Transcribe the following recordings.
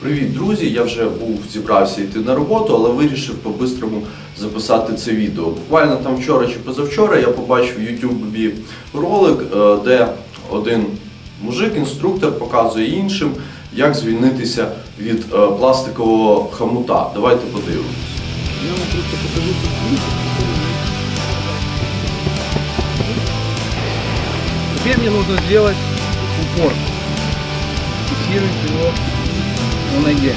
Привіт, друзі! Я вже був зібрався йти на роботу, але вирішив по-бистрому записати це відео. Буквально там вчора чи позавчора я побачив в YouTube ролик, е, де один мужик, інструктор, показує іншим, як звільнитися від е, пластикового хомута. Давайте подивимось. Я вам просто покажу Теперь мне нужно сделать упор. Фиксировать его на ноге.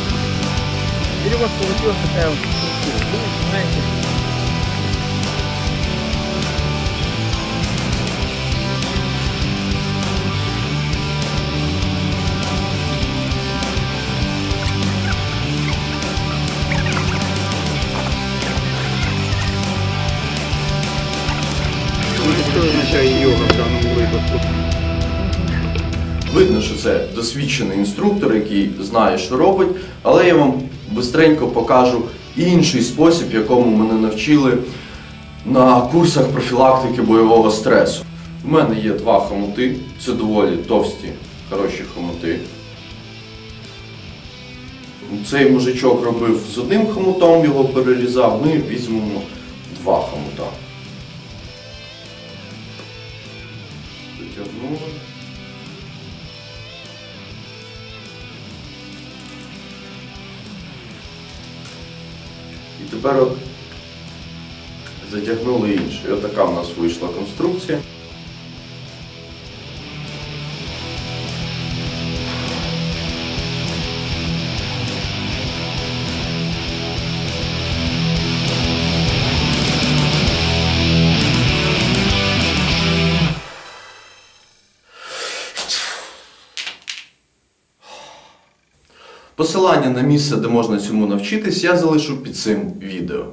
Теперь у вас получилась такая вот структура. Вы начинаете Что означает йога в даному це досвідчений інструктор, який знає, що робить, але я вам бистренько покажу інший спосіб, якому мене навчили на курсах профілактики бойового стресу. У мене є два хомути, це доволі товсті, хороші хомути. Цей мужичок робив з одним хомутом, його перерізав, ми візьмемо два хомута. Затягнули. І тепер от затягнули інше. І отака в нас вийшла Посилання на місце, де можна цьому навчитись, я залишу під цим відео.